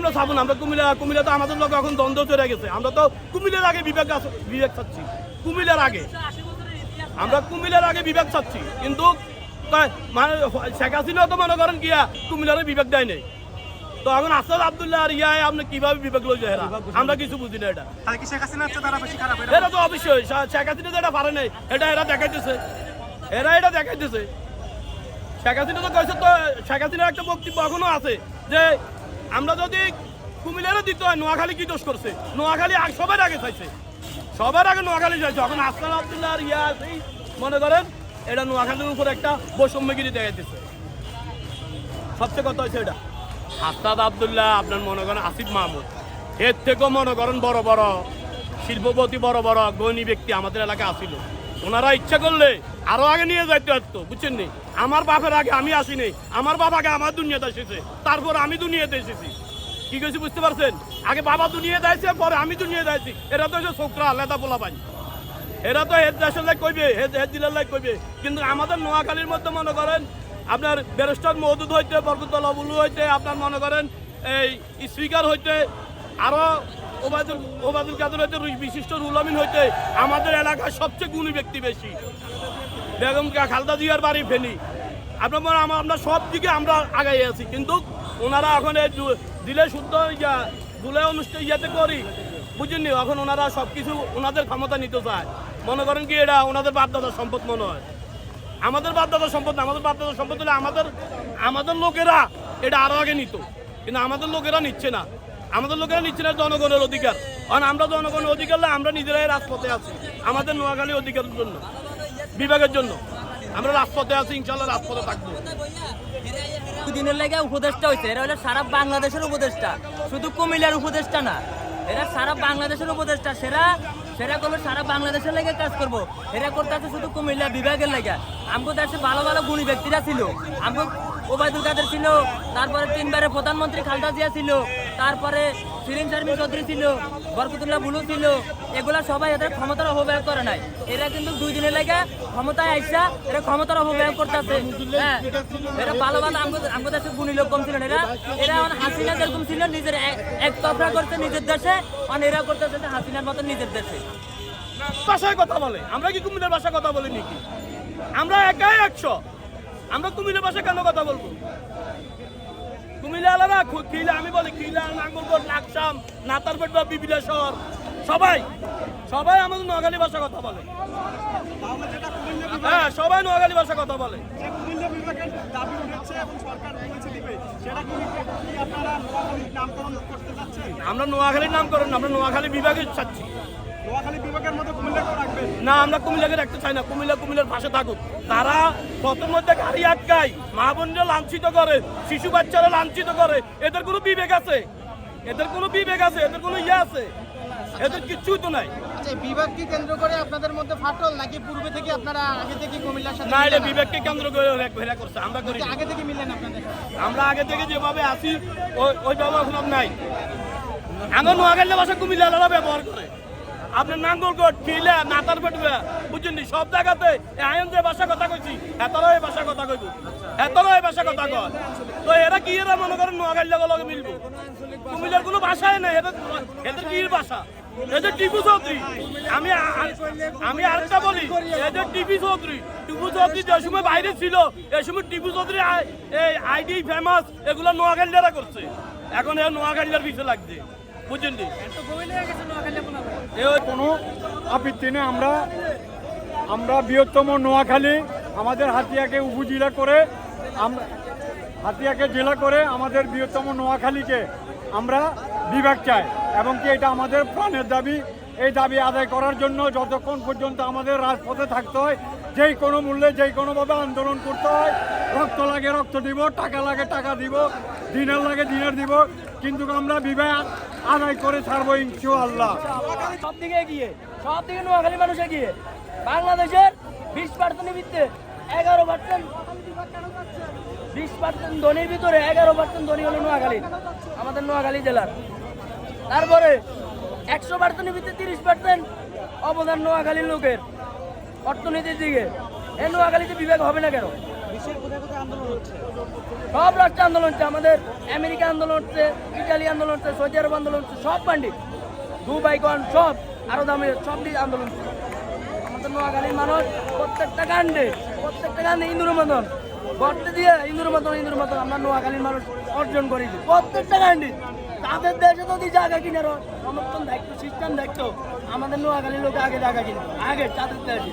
আমরা ছাবো না আমরা কুমিল্লা কুমিল্লা তো আমাদের লোক এখন দ্বন্দ্ব চলে গেছে। আমরা তো কুমিল্লার আগে বিবেক বিবেক চাচ্ছি কুমিল্লার আগে। আমরা কুমিল্লার আগে বিবেক চাচ্ছি কিন্তু মানে শেখ হাসিনা তো মনে করেন গিয়া কুমিল্লারে বিবেক দেয় নাই। তো এখন আসাদ আবদুল্লাহ আর ইয়ায় আপনি কীভাবে বিবেক লই যায় আমরা কিছু বুঝি না এটা। এটা তো অবশ্যই শেখ হাসিনা যেটা পারে নাই। এটা এরা দেখাইতেছে। এরা এটা দেখাইতেছে। শেখ হাসিনা তো কইছে তো শেখ হাসিনার একটা বক্তব্য এখনও আছে যে আমরা যদি কুমিল্লারে দিতে হয়, নোয়াখালী কি দোষ করছে? নোয়াখালী সবার আগে চাইছে। সবার আগে নোয়াখালী চাইছে। এখন আসলাম আবদুল্লাহ আর ইয়া আছেই মনে করেন এটা নোয়াখালীর উপর একটা বৈষম্যগিরি দেখাইতেছে। সবচেয়ে কথা হয়েছে এটা। হাস্তাদ আবদুল্লাহ, আপনার মনে করেন আসিফ মাহমুদ। এর থেকেও মনে করেন বড় বড়, শিল্পপতি বড় বড় গণী ব্যক্তি আমাদের এলাকায় আসিল। ওনারা ইচ্ছা করলে আরও আগে নিয়ে যাইতে পারতো বুঝছেন নি? আমার বাপের আগে আমি আসিনি, আমার বাবা আগে আমার দুনিয়াতে এসেছে, তারপর আমি দুনিয়াতে এসেছি। কি কইছি বুঝতে পারছেন? আগে বাবা দুনিয়া দেয়ছে পরে আমি দুনিয়া দেয়ছি এরা তো হচ্ছে ছোকরা আলাদা পোলা পাই এরা তো হেড দেশের লাইক কইবে, হেড হেড জেলার লাইক কইবে। কিন্তু আমাদের নোয়াখালীর মধ্যে মনে করেন, আপনার ব্যারিস্টার মহদুদ হইতে বরকতুল্লাহ বুলু হইতে, আপনার মনে করেন, এই স্পিকার হইতে আরও ওবায়দুল ওবায়দুল কাদের হইতে বিশিষ্ট রুল আমিন হইতে আমাদের এলাকার সবচেয়ে গুণী ব্যক্তি বেশি। বেগম খালদা জিয়ার বাড়ি ফেনি। আপনার আমরা আমরা সব দিকে আমরা আগাই আছি, কিন্তু ওনারা এখন দিলে শুদ্ধ ইয়া, দুলে অনুষ্ঠান ইয়াতে করি। বুঝেননি? এখন ওনারা সব কিছু ওনাদের ক্ষমতা নিতে চায়। মনে করেন কি এটা ওনাদের বাপদাদার সম্পদ মনে হয়। আমাদের বাপদাদার সম্পদ না, আমাদের বাপদাদার সম্পদ হলে আমাদের আমাদের লোকেরা এটা আরও আগে নিত। কিন্তু আমাদের লোকেরা নিচ্ছে না। আমাদের লোকেরা নিচ্ছে না জনগণের অধিকার। কারণ আমরা জনগণের অধিকার আমরা নিজেরাই রাজপথে আছি। আমাদের নোয়াখালী অধিকারের জন্য, বিভাগের জন্য। আমরা রাজপথে আছি ইনশাল্লাহ রাজপথে থাকব। দিনের লেগে উপদেষ্টা হয়েছে এরা হলো সারা বাংলাদেশের উপদেষ্টা। শুধু কুমিল্লার উপদেষ্টা না, এরা সারা বাংলাদেশের উপদেষ্টা। সেরা সেরা করল সারা বাংলাদেশের লেগে কাজ করব। এরা করতে আছে শুধু কুমিল্লা বিভাগের লেগে। আমগো দেশে ভালো ভালো গুণী ব্যক্তিরা ছিল। আমগো ওবায়দুল কাদের ছিল, তারপরে তিনবারের প্রধানমন্ত্রী খালদা জিয়া ছিল। তারপরে শিরিন শারমিন চৌধুরী ছিল, বরকতুল্লাহ বুলু ছিল, এগুলা সবাই এদের ক্ষমতার অপব্যয় করে নাই। এরা কিন্তু দুই দিনের লেগে ক্ষমতায় আইসা এরা ক্ষমতার অপব্যয় করতেছে। হ্যাঁ এরা ভালো ভালো আমাদের গুণী লোক কম ছিল না। এরা এরা হাসিনা যেরকম ছিল, নিজের এক- তফরা করছে নিজের দেশে, আর এরা করতেছে হাসিনার মতো নিজের দেশে। ভাষায় কথা বলে। আমরা কি কুমিল্লার ভাষায় কথা বলি নাকি? আমরা একাই একশো। আমরা কুমিল্লার ভাষায় কেন কথা বলব? কুমিল্লা আলাদা খিলা আমি বলি খিলা, নাঙ্গলকোট, লাকসাম নাতারপেট বা বিবিলাসর সবাই সবাই আমাদের নোয়াখালী ভাষা কথা বলে। হ্যাঁ সবাই নোয়াখালী ভাষা কথা বলে। কুমিল্লা আপনারা নোয়াখালীর নামকরণ আমরা আমরা নোয়াখালী বিভাগে চাচ্ছি নোয়াখালী বিভাগের মধ্যে রাখবেন না আমরা কুমিল্লাকে রাখতে চাই না। কুমিল্লা কুমিল্লার পাশে থাকুক। তারা প্রথম মধ্যে গাড়ি আটকায় মা বোনরা লাঞ্ছিত করে শিশু বাচ্চারা লাঞ্ছিত করে। এদের কোনো বিবেক আছে? এদের কোনো বিবেক আছে? এদের কোনো ইয়ে আছে? এদের কিচ্ছুই তো নাই। আচ্ছা বিভাগকে কেন্দ্র করে আপনাদের মধ্যে ফাটল নাকি পূর্বে থেকে আপনারা আগে থেকে কুমিল্লার সাথে না এটা মিলেন? বিবেককে কেন্দ্র করে করছে আমরা করি না। আগে থেকে মিলেন আপনাদের? আমরা আগে থেকে যেভাবে আছি ওই ওইভাবে এখন নাই। আমার নোয়াখালী ভাষা কুমিল্লারা ব্যবহার করে। আপনার নাঙ্গলকোট কিলা নাতার পেটুয়া বুঝছেন? সব জায়গাতে আয়ন যে ভাষা কথা কইছি। এতরাও এই ভাষা কথা কইব। এতরাও এই ভাষা কথা কয়। তো এরা কি এরা মনে করেন নোয়াখালী লগে মিলবো? কুমিল্লার কোনো ভাষাই নেই। এদের এদের কি ভাষা? এদের টিপু চৌধুরী। আমি আমি আরেকটা বলি, এদের টিপু চৌধুরী। টিপু চৌধুরী যে সময় বাইরে ছিল এই সময় টিপু চৌধুরী এই আইডি ফেমাস, এগুলো নোয়াখালীরা করছে। এখন এ নোয়াখালীর পিছনে লাগছে। কোনো আপত্তি আমরা আমরা বৃহত্তম নোয়াখালী, আমাদের হাতিয়াকে উপজেলা করে আমরা হাতিয়াকে জেলা করে আমাদের বৃহত্তম নোয়াখালীকে আমরা বিভাগ চাই, এবং কি এটা আমাদের প্রাণের দাবি। এই দাবি আদায় করার জন্য যতক্ষণ পর্যন্ত আমাদের রাজপথে থাকতে হয়, যেই কোনো মূল্যে, যেই কোনোভাবে আন্দোলন করতে হয়, রক্ত লাগে, রক্ত দিব, টাকা লাগে, টাকা দিব, দিনের লাগে দিনের দিব, কিন্তু আমরা বিবাহ আদায় করে ছাড়বো ইনশু আল্লাহ সব দিকে এগিয়ে সব দিকে নোয়াখালী মানুষ এগিয়ে। বাংলাদেশের বিশ পার্সেন্টের ভিত্তিতে এগারো পার্সেন্ট বিশ পার্সেন্ট ধনির ভিতরে এগারো পার্সেন্ট ধনী হলো নোয়াখালী, আমাদের নোয়াখালী জেলার। তারপরে একশো পার্সেন্টের ভিত্তিতে তিরিশ পার্সেন্ট অবদান নোয়াখালীর লোকের অর্থনীতির দিকে। এই নোয়াখালীতে বিভাগ হবে না কেন? সব রাষ্ট্রে আন্দোলন হচ্ছে, আমাদের আমেরিকা আন্দোলন হচ্ছে, ইটালি আন্দোলন হচ্ছে, সৌদি আরব আন্দোলন হচ্ছে, সব পান্ডিত দুবাই, গন, সব, আরও দামে সব দিকে আন্দোলন আমাদের নোয়াখালীর মানুষ প্রত্যেকটা গান্ডে প্রত্যেকটা গান্ডে ইন্দুর মতন। গড়তে দিয়ে ইন্দুর মতন ইন্দুর মতন আমরা নোয়াখালীর মানুষ অর্জন করেছি প্রত্যেকটা গান্ডি তাদের দেশে যদি জায়গা কিনার সমর্থন, দায়িত্ব, সিস্টেম, দায়িত্ব। আমাদের নোয়াখালীর লোক আগে জায়গা কিনে। আগে, তাদের দেশে।